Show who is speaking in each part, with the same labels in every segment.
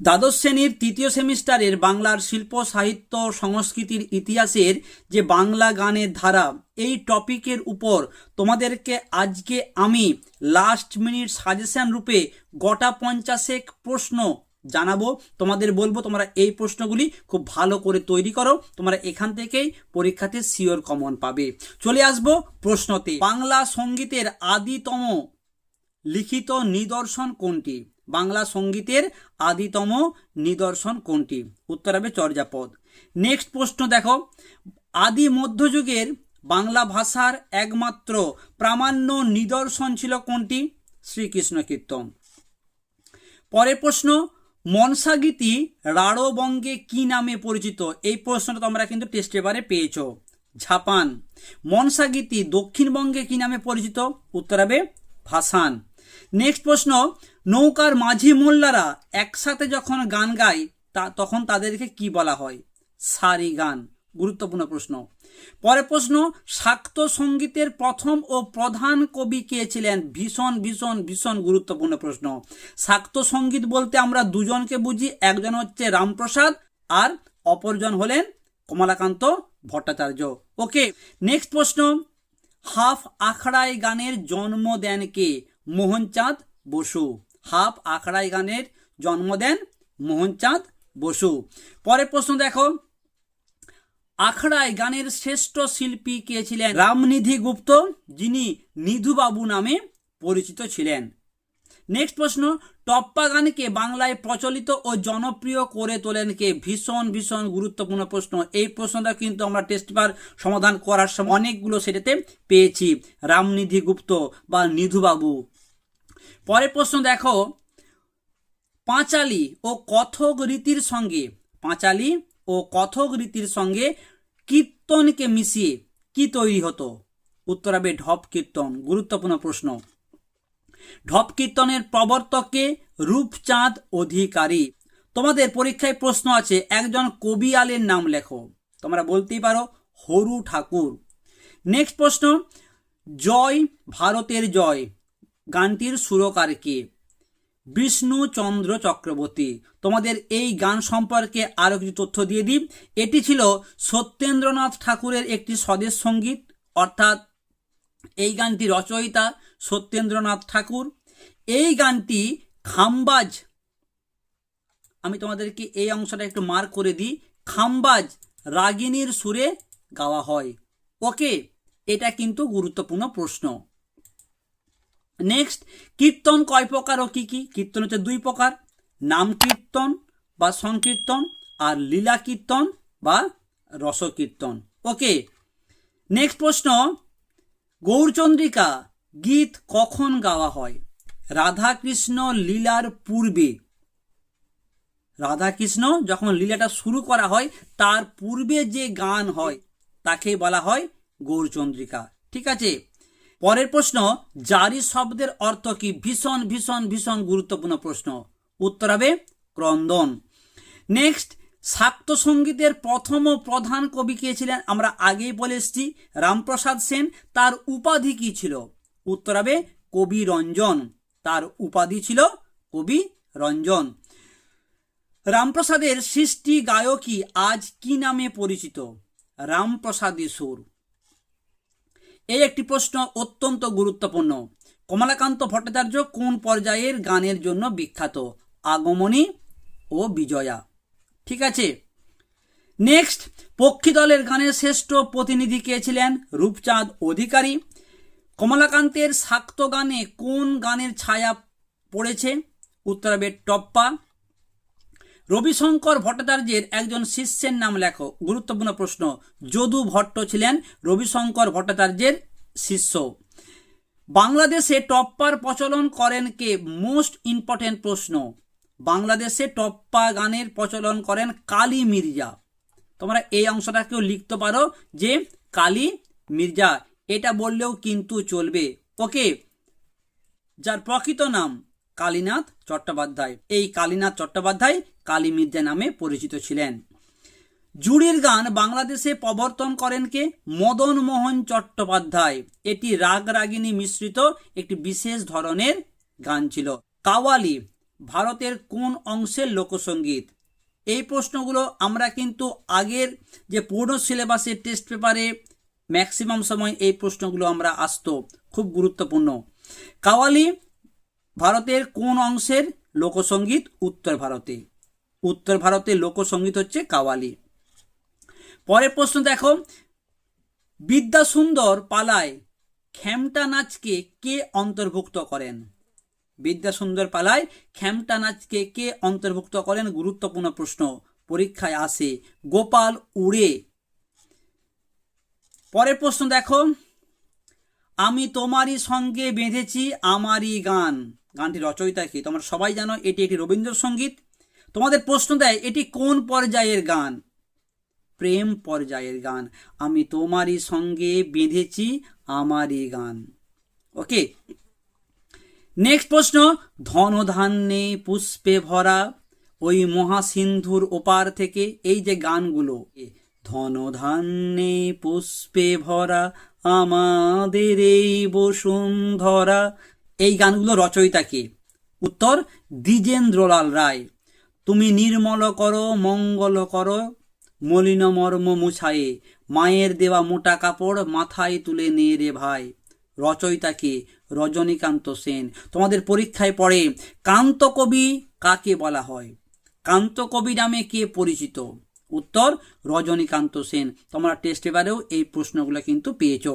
Speaker 1: দ্বাদশ শ্রেণির তৃতীয় সেমিস্টারের বাংলার শিল্প, সাহিত্য, সংস্কৃতির ইতিহাসের যে বাংলা গানের ধারা, এই টপিকের উপর তোমাদেরকে আজকে আমি লাস্ট মিনিট সাজেশন রূপে গোটা পঞ্চাশেক প্রশ্ন জানাব। তোমাদের বলব, তোমরা এই প্রশ্নগুলি খুব ভালো করে তৈরি করো। তোমরা এখান থেকেই পরীক্ষাতে সিওর কমন পাবে। চলে আসব প্রশ্নতে। বাংলা সঙ্গীতের আদিতম লিখিত নিদর্শন কোনটি? বাংলা সঙ্গীতের আদিতম নিদর্শন কোনটি? উত্তর হবে চর্যাপদ। নেক্সট প্রশ্ন দেখো। আদি মধ্যযুগের বাংলা ভাষার একমাত্র প্রামাণ্য নিদর্শন ছিল কোনটি? শ্রীকৃষ্ণ কীর্তন। পরের প্রশ্ন, মনসাগীতি রাঢ়বঙ্গে কি নামে পরিচিত? এই প্রশ্নটা তোমরা কিন্তু টেস্ট পেপারে পেয়েছ। ঝাপান। মনসাগীতি দক্ষিণবঙ্গে কি নামে পরিচিত? উত্তর হবে ভাসান। নেক্সট প্রশ্ন নৌকার মাঝি মোল্লারা একসাথে যখন গান গায়, তা তখন তাদেরকে কি বলা হয়? সারি গান। গুরুত্বপূর্ণ প্রশ্ন। পরে প্রশ্ন, শাক্ত সঙ্গীতের প্রথম ও প্রধান কবি কে ছিলেন? ভীষণ ভীষণ ভীষণ গুরুত্বপূর্ণ প্রশ্ন। শাক্ত সংগীত বলতে আমরা দুজনকে বুঝি, একজন হচ্ছে রামপ্রসাদ আর অপরজন হলেন কমলাকান্ত ভট্টাচার্য। ওকে, নেক্সট প্রশ্ন। হাফ আখড়াই গানের জন্ম দেন কে? মোহনচাঁদ বসু। হাফ আখড়াই গানের জন্ম দেন মোহনচাঁদ বসু। পরের প্রশ্ন দেখো। আখড়াই গানের শ্রেষ্ঠ শিল্পী কে ছিলেন? রামনিধি গুপ্ত, যিনি নিধুবাবু নামে পরিচিত ছিলেন। নেক্সট প্রশ্ন। টপ্পা গানকে বাংলায় প্রচলিত ও জনপ্রিয় করে তোলেন কে? ভীষণ ভীষণ গুরুত্বপূর্ণ প্রশ্ন। এই প্রশ্নটা কিন্তু আমরা টেস্ট বার সমাধান করার সময় অনেকগুলো সেটাতে পেয়েছি। রামনিধি গুপ্ত বা নিধুবাবু। পরের প্রশ্ন দেখো। পাঁচালি ও কথক রীতির সঙ্গে, পাঁচালি ও কথক রীতির সঙ্গে কীর্তনকে মিশিয়ে কি তৈরি হতো? উত্তর হবে ঢপ কীর্তন, গুরুত্বপূর্ণ প্রশ্ন। ঢপ কীর্তনের প্রবর্তককে রূপচাঁদ অধিকারী। তোমাদের পরীক্ষায় প্রশ্ন আছে, একজন কবিয়ালের নাম লেখো। তোমরা বলতেই পারো, হরু ঠাকুর। নেক্সট প্রশ্ন, জয় ভারতের জয়। গানটির সুরকার কে? বিষ্ণু চন্দ্র চক্রবর্তী। তোমাদের এই গান সম্পর্কে আরও কিছু তথ্য দিয়ে দিই। এটি ছিল সত্যেন্দ্রনাথ ঠাকুরের একটি স্বদেশ সংগীত, অর্থাৎ এই গানটি রচয়িতা সত্যেন্দ্রনাথ ঠাকুর। এই গানটি খাম্বাজ, আমি তোমাদেরকে এই অংশটা একটু মার্ক করে দিই। খাম্বাজ রাগিনীর সুরে গাওয়া হয়। ওকে, এটা কিন্তু গুরুত্বপূর্ণ প্রশ্ন। নেক্সট কীর্তন কয় প্রকার ও কি কি? কীর্তন হচ্ছে দুই প্রকার। নাম কীর্তন বা সংকীর্তন আর লীলা কীর্তন বা রসকীর্তন। ওকে নেক্সট প্রশ্ন, গৌরচন্দ্রিকা গীত কখন গাওয়া হয়? রাধাকৃষ্ণ লীলার পূর্বে। রাধাকৃষ্ণ যখন লীলাটা শুরু করা হয়, তার পূর্বে যে গান হয়, তাকে বলা হয় গৌরচন্দ্রিকা। ঠিক আছে? পরের প্রশ্ন, জারি শব্দের অর্থ কি? ভীষণ ভীষণ ভীষণ গুরুত্বপূর্ণ প্রশ্ন। উত্তর হবে ক্রন্দন। নেক্সট, শাক্ত সঙ্গীতের প্রথম ও প্রধান কবি কে ছিলেন? আমরা আগেই বলে এসেছি, রামপ্রসাদ সেন। তার উপাধি কি ছিল? উত্তর হবে কবি রঞ্জন। তার উপাধি ছিল কবি রঞ্জন। রামপ্রসাদের সৃষ্টি গায়কী আজ কি নামে পরিচিত? রামপ্রসাদী সুর। এই একটি প্রশ্ন অত্যন্ত গুরুত্বপূর্ণ। কমলাকান্ত ভট্টাচার্য কোন পর্যায়ের গানের জন্য বিখ্যাত? আগমনী ও বিজয়া। ঠিক আছে? নেক্সট পক্ষী দলের গানের শ্রেষ্ঠ প্রতিনিধি কে ছিলেন? রূপচাঁদ অধিকারী। কমলাকান্তের শাক্ত গানে কোন গানের ছায়া পড়েছে? উত্তর হবে টপ্পা। রবিশঙ্কর ভট্টাচার্যের একজন শিষ্যের নাম লেখো। গুরুত্বপূর্ণ প্রশ্ন। যদু ভট্ট ছিলেন রবিশঙ্কর ভট্টাচার্যের শিষ্য। বাংলাদেশে টপ্পার প্রচলন করেন কে? মোস্ট ইম্পর্টেন্ট প্রশ্ন। বাংলাদেশে টপ্পা গানের প্রচলন করেন কালী মির্জা। তোমরা এই অংশটাকেও লিখতে পারো যে কালী মির্জা। এটা বললেও কিন্তু চলবে। ওকে? যার প্রকৃত নাম কালীনাথ চট্টোপাধ্যায়। এই কালীনাথ চট্টোপাধ্যায় কালী মির্জা নামে পরিচিত ছিলেন। জুড়ির গান বাংলাদেশে প্রবর্তন করেন কে? মদন মোহন চট্টোপাধ্যায়। এটি রাগ রাগিনী মিশ্রিত একটি বিশেষ ধরনের গান ছিল। কাওয়ালি, ভারতের কোন অংশের লোকসঙ্গীত এই প্রশ্নগুলো আমরা কিন্তু আগের যে পূর্ণ সিলেবাসের টেস্ট পেপারে ম্যাক্সিমাম সময় এই প্রশ্নগুলো আমরা আসতো। খুব গুরুত্বপূর্ণ। কাওয়ালি ভারতের কোন অংশের লোকসঙ্গীত উত্তর ভারতে। উত্তর ভারতের লোকসঙ্গীত হচ্ছে কাওয়ালি। পরের প্রশ্ন দেখো। বিদ্যাসুন্দর পালায় খ্যামটা নাচকে কে অন্তর্ভুক্ত করেন? বিদ্যাসুন্দর পালায় খ্যামটা নাচকে কে অন্তর্ভুক্ত করেন? গুরুত্বপূর্ণ প্রশ্ন। পরীক্ষায় আসে গোপাল উড়ে। পরের প্রশ্ন দেখো। আমি তোমারই সঙ্গে বেঁধেছি আমারই গান। গানটি রচয়িতা কি? তোমরা সবাই জানো, এটি একটি রবীন্দ্রসঙ্গীত। তোমাদের প্রশ্ন দেয়, এটি কোন পর্যায়ের গান? প্রেম পর্যায়ের গান। আমি তোমারই সঙ্গে বেঁধেছি আমারই গান। ওকে নেক্সট প্রশ্ন, ধনধান্যে পুষ্পে ভরা ওই মহাসিন্ধুর ওপার থেকে এই যে গানগুলো, ধনধান্যে পুষ্পে ভরা আমাদের এই বসুন্ধরা এই গানগুলো রচয়িতা কে? উত্তর, দ্বিজেন্দ্রলাল রায়। তুমি নির্মল করো, মঙ্গল করো, মলিন মর্ম মুছায়ে, মায়ের দেওয়া মোটা কাপড় মাথায় তুলে নিয়ে রে ভাই। রচয়িতাকে রজনীকান্ত সেন। তোমাদের পরীক্ষায় পড়ে, কান্ত কবি কাকে বলা হয়? কান্ত কবি নামে কে পরিচিত? উত্তর, রজনীকান্ত সেন। তোমরা টেস্ট পেপারেও এই প্রশ্নগুলো কিন্তু পেয়েছ।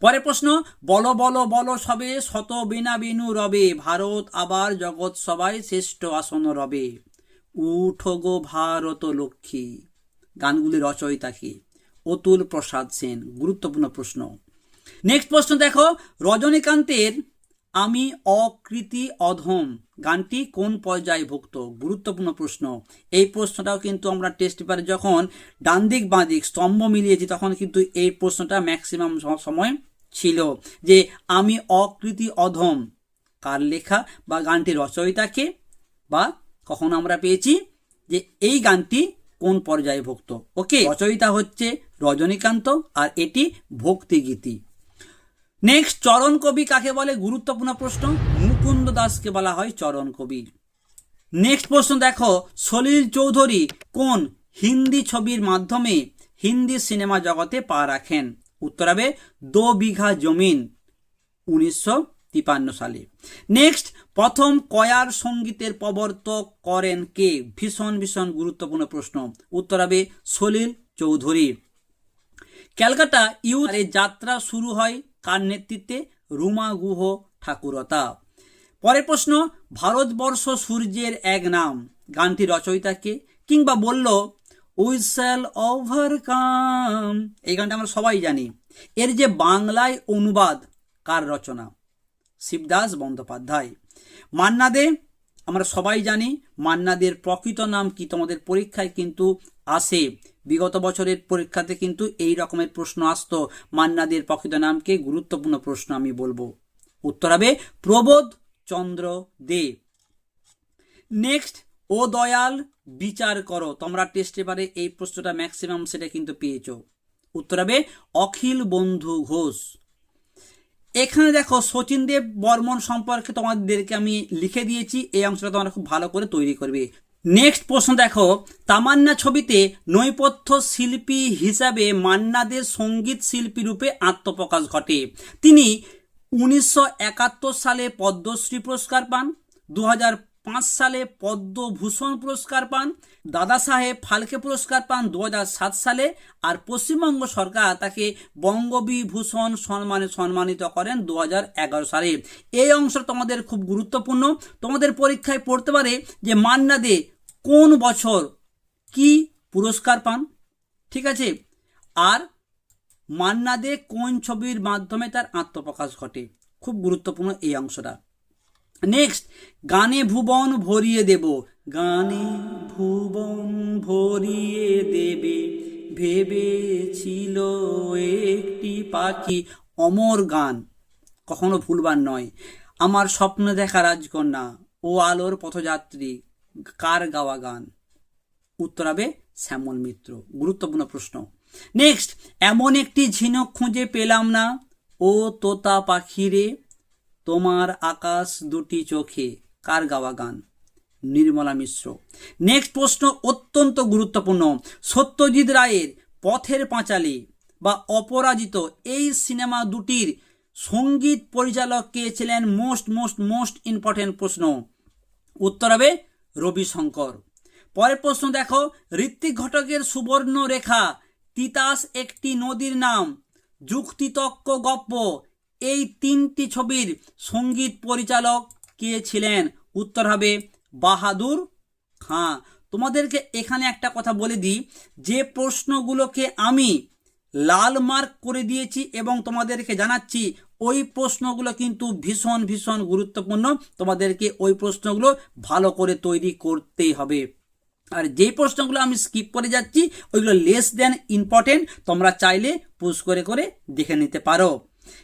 Speaker 1: পরের প্রশ্ন, বল বল বল সবে শত বিনা বিনু রবে, ভারত আবার জগৎ সবাই শ্রেষ্ঠ আসন রবে। উঠো গো ভারত লক্ষ্মী। গানগুলি রচয়িতা কি? অতুল প্রসাদ সেন, গুরুত্বপূর্ণ প্রশ্ন। নেক্সট প্রশ্ন দেখো, রজনীকান্তের আমি অকৃতি অধম। গানটি কোন পর্যায়ভুক্ত গুরুত্বপূর্ণ প্রশ্ন। এই প্রশ্নটাও কিন্তু আমরা টেস্ট পেপারে যখন ডান দিক বাঁ দিক স্তম্ভ মিলিয়েছি, তখন কিন্তু এই প্রশ্নটা ম্যাক্সিমাম সময় ছিল যে আমি অকৃতি অধম। কার লেখা বা গানটি রচয়িতাকে বা কখন আমরা পেয়েছি যে এই গানটি কোন পর্যায়ভুক্ত ওকে, রচয়িতা হচ্ছে রজনীকান্ত আর এটি ভক্তিগীতি। নেক্সট চরণ কবি কাকে বলে? গুরুত্বপূর্ণ প্রশ্ন। মুকুন্দ দাসকে বলা হয় চরণ কবি নেক্সট প্রশ্ন দেখো সলিল চৌধুরী কোন হিন্দি ছবির মাধ্যমে হিন্দি সিনেমা জগতে পা রাখেন? উত্তর হবে, দো বিঘা জমিন, উনিশশো তিপান্ন সালে। নেক্সট প্রথম কয়ার সঙ্গীতের প্রবর্তক করেন কে? ভীষণ ভীষণ গুরুত্বপূর্ণ প্রশ্ন। উত্তর হবে সলিল চৌধুরী ক্যালকাটা ইউথ যাত্রা শুরু হয় কার নেতৃত্বে? রুমা গুহ ঠাকুরতা। পরের প্রশ্ন, ভারতবর্ষ সূর্যের এক নাম। গানটি রচয়িতাকে কিংবা বলল উই শ্যাল ওভারকাম এই গানটা আমরা সবাই জানি। এর যে বাংলায় অনুবাদ, কার রচনা? শিবদাস বন্দ্যোপাধ্যায়। মান্না দে আমরা সবাই জানি, মান্নাদের প্রকৃত নাম কি তোমাদের পরীক্ষায় কিন্তু আসে। বিগত বছরের পরীক্ষাতে কিন্তু এই রকমের প্রশ্ন আসতো। মান্নাদের প্রকৃত নামকে গুরুত্বপূর্ণ প্রশ্ন আমি বলব। উত্তর হবে প্রবোধ চন্দ্র দে। নেক্সট ও দয়াল বিচার করো। তোমরা টেস্ট পেপারে এই প্রশ্নটা ম্যাক্সিমাম সেটা কিন্তু পেয়েছ। উত্তর হবে অখিল বন্ধু ঘোষ। এখানে দেখো শচীন দেব বর্মন সম্পর্কে তোমাদেরকে আমি লিখে দিয়েছি। এই অংশটা তোমরা খুব ভালো করে তৈরি করবে। নেক্সট প্রশ্ন দেখো, তামান্না ছবিতে নৈপথ্য শিল্পী হিসাবে মান্নাদের সংগীত শিল্পী রূপে আত্মপ্রকাশ ঘটে। তিনি উনিশশো একাত্তর সালে পদ্মশ্রী পুরস্কার পান দু পাঁচ সালে পদ্মভূষণ পুরস্কার পান, দাদা সাহেব ফালকে পুরস্কার পান দু হাজার সাত সালে, আর পশ্চিমবঙ্গ সরকার তাকে বঙ্গবিভূষণ সম্মানে সম্মানিত করেন দু হাজার এগারো সালে। এই অংশ তোমাদের খুব গুরুত্বপূর্ণ। তোমাদের পরীক্ষায় পড়তে পারে যে মান্না দে কোন বছর কি পুরস্কার পান? ঠিক আছে? আর মান্না দে কোন ছবির মাধ্যমে তার আত্মপ্রকাশ ঘটে? খুব গুরুত্বপূর্ণ এই অংশটা। নেক্সট গানে ভুবন ভরিয়ে দেব। গানে ভুবন ভরিয়ে দেবে। ভেবেছিল একটি পাখি। অমর গান। কখনো ভুলবার নয়। আমার স্বপ্ন দেখা রাজকন্যা। ও আলোর পথযাত্রী। কার গাওয়া গান? উত্তর হবে শ্যামল মিত্র। গুরুত্বপূর্ণ প্রশ্ন। নেক্সট এমন একটি ঝিনুক খুঁজে পেলাম না। ও তোতা পাখিরে তোমার আকাশ দুটি চোখে। কার গাওয়া গান? নির্মলা মিশ্র। নেক্সট প্রশ্ন অত্যন্ত গুরুত্বপূর্ণ। সত্যজিৎ রায়ের পথের পাঁচালী বা অপরাজিত এই সিনেমা দুটির সংগীত পরিচালক কে ছিলেন? মোস্ট মোস্ট মোস্ট ইম্পর্টেন্ট প্রশ্ন। উত্তর হবে রবি শঙ্কর পরের প্রশ্ন দেখো, ঋত্বিক ঘটকের সুবর্ণ রেখা তিতাস একটি নদীর নাম যুক্তিতক্ক গপ্প, এই তিনটি ছবির সংগীত পরিচালক কে ছিলেন? উত্তর হবে বাহাদুর খাঁ। তোমাদেরকে এখানে একটা কথা বলে দিই, যে প্রশ্নগুলোকে আমি লাল মার্ক করে দিয়েছি এবং তোমাদেরকে জানাচ্ছি ওই প্রশ্নগুলো কিন্তু ভীষণ ভীষণ গুরুত্বপূর্ণ। তোমাদেরকে ওই প্রশ্নগুলো ভালো করে তৈরি করতেই হবে। আর যেই প্রশ্নগুলো আমি স্কিপ করে যাচ্ছি, ওইগুলো লেস দেন ইম্পর্টেন্ট তোমরা চাইলে পুশ করে করে দেখে নিতে পারো।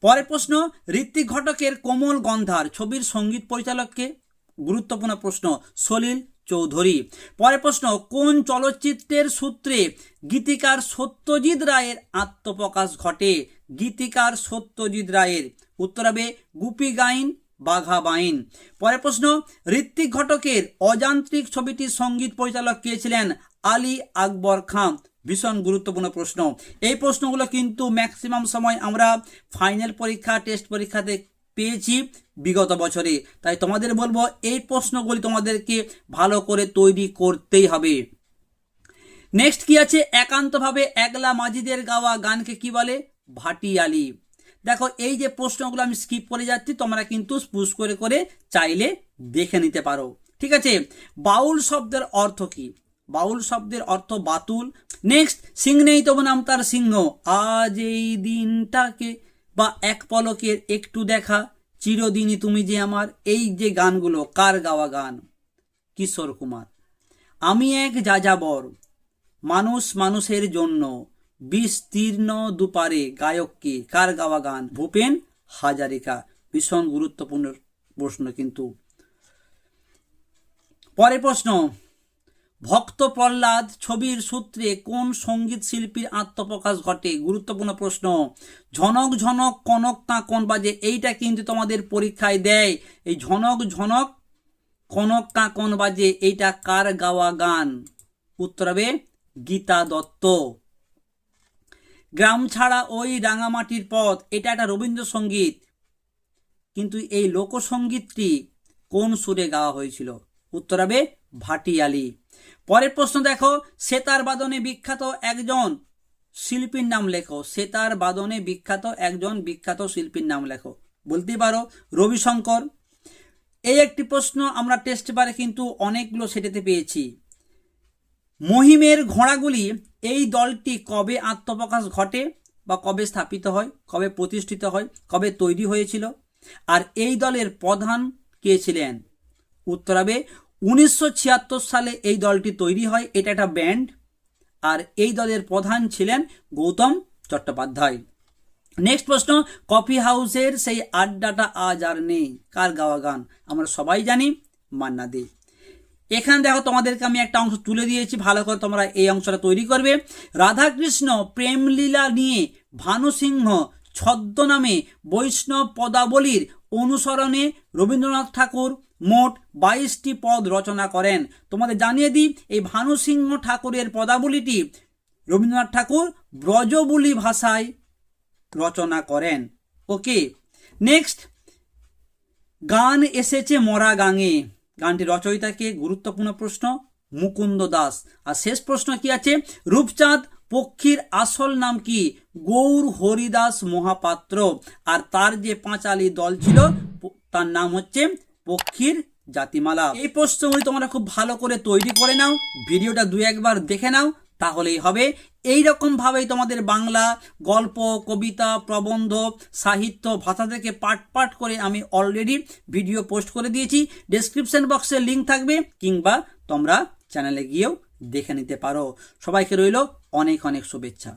Speaker 1: পরের প্রশ্ন, ঋত্বিক ঘটকের কোমল গন্ধার ছবির সংগীত পরিচালককে? গুরুত্বপূর্ণ প্রশ্ন, সলিল চৌধুরী। পরের প্রশ্ন, কোন চলচ্চিত্রের সূত্রে গীতিকার সত্যজিৎ রায়ের আত্মপ্রকাশ ঘটে? গীতিকার সত্যজিৎ রায়ের। উত্তর হবে গুপি গাইন, বাঘা বাইন। পরের প্রশ্ন, ঋত্বিক ঘটকের অযান্ত্রিক ছবিটির সংগীত পরিচালক কে ছিলেন? আলী আকবর খান ভীষণ গুরুত্বপূর্ণ প্রশ্ন। এই প্রশ্নগুলো কিন্তু ম্যাক্সিমাম সময় আমরা ফাইনাল পরীক্ষা টেস্ট পরীক্ষাতে পেয়েছি বিগত বছরে। তাই তোমাদের বলব, এই প্রশ্নগুলি তোমাদেরকে ভালো করে তৈরি করতেই হবে। নেক্সট কি আছে? একান্তভাবে একলা মাজিদের গাওয়া গানকে কি বলে? ভাটিয়ালি দেখো, এই যে প্রশ্নগুলো আমি স্কিপ করে যাচ্ছি, তোমরা কিন্তু পুশ করে করে চাইলে দেখে নিতে পারো। ঠিক আছে? বাউল শব্দের অর্থ কি? বাউল শব্দের অর্থ বাতুল। নেক্সট সিং নেই তবু নাম তার সিংহ। আজ এই দিনটাকে বা এক পলকের একটু দেখা, চিরদিনই তুমি যে আমার। এই যে গানগুলো, কার গাওয়া গান? কিশোর কুমার। আমি এক যাযাবর, মানুষ মানুষের জন্য। বিস্তীর্ণ দুপারে গায়ককে কার গাওয়া গান? ভূপেন হাজারিকা। ভীষণ গুরুত্বপূর্ণ প্রশ্ন কিন্তু। পরের প্রশ্ন, ভক্ত প্রহ্লাদ ছবির সূত্রে কোন সংগীত শিল্পীর আত্মপ্রকাশ ঘটে? গুরুত্বপূর্ণ প্রশ্ন, ঝনক ঝনক কনক তা কোন বাজে? এইটা কিন্তু তোমাদের পরীক্ষায় দেয়। এই ঝনক ঝনক কনক কা কোন বাজে? এইটা কার গাওয়া গান? উত্তর হবে গীতা দত্ত। গ্রাম ছাড়া ওই রাঙামাটির পথ, এটা একটা রবীন্দ্রসঙ্গীত। কিন্তু এই লোকসঙ্গীতটি কোন সুরে গাওয়া হয়েছিল? উত্তর হবে ভাটিয়ালি। পরের প্রশ্ন দেখো, সেতার বাদনে বিখ্যাত একজন শিল্পীর নাম লেখো। সেতার বাদনে বিখ্যাত একজন বিখ্যাত শিল্পীর নাম লেখো। বলতে পারো, রবিশঙ্কর। এই একটি প্রশ্ন আমরা টেস্ট পারে কিন্তু অনেকগুলো সেটেতে পেয়েছি। মহিমের ঘোড়াগুলি এই দলটি কবে আত্মপ্রকাশ ঘটে বা কবে স্থাপিত হয়, কবে প্রতিষ্ঠিত হয়, কবে তৈরি হয়েছিল? আর এই দলের প্রধান কে ছিলেন? উত্তর হবে সালে এই দলটি তৈরি হয়, এটা একটা ব্যান্ড। আর এই দলের প্রধান ছিলেন গৌতম চট্টোপাধ্যায়। নেক্সট প্রশ্ন, কফি হাউসের সেই আড্ডাটা আজ আর নেই। কার গাওয়া গান? আমরা সবাই জানি, মান্না দে। এখানে দেখো তোমাদেরকে আমি একটা অংশ তুলে দিয়েছি, ভালো করে তোমরা এই অংশটা তৈরি করবে। রাধাকৃষ্ণ প্রেমলীলা নিয়ে ভানু সিংহ ছদ্মনামে বৈষ্ণব পদাবলীর অনুসরণে রবীন্দ্রনাথ ঠাকুর মোট বাইশটি পদ রচনা করেন। তোমাদের জানিয়ে দিই, এই ভানু সিংহ ঠাকুরের পদাবলীটি রবীন্দ্রনাথ ঠাকুর ব্রজবুলি ভাষায় রচনা করেন। ওকে নেক্সট গান এসেছে মরা গাঙে। গানটি রচয়িতাকে গুরুত্বপূর্ণ প্রশ্ন, মুকুন্দ দাস। আর শেষ প্রশ্ন কি আছে? রূপচাঁদ পক্ষীর আসল নাম কি? গৌর হরিদাস মহাপাত্র। আর তার যে পাঁচালি দল ছিল তার নাম হচ্ছে পক্ষীর জাতিমালা। এই প্রশ্নগুলি তোমরা খুব ভালো করে তৈরি করে নাও, ভিডিওটা দু একবার দেখে নাও তাহলেই হবে। এই রকম ভাবেই তোমাদের বাংলা গল্প, কবিতা, প্রবন্ধ, সাহিত্য ভাষা থেকে পাঠ পাঠ করে আমি অলরেডি ভিডিও পোস্ট করে দিয়েছি। ডেসক্রিপশন বক্সে লিংক থাকবে কিংবা তোমরা চ্যানেলে গিয়েও দেখে নিতে পারো। সবাইকে রইল অনেক অনেক শুভেচ্ছা।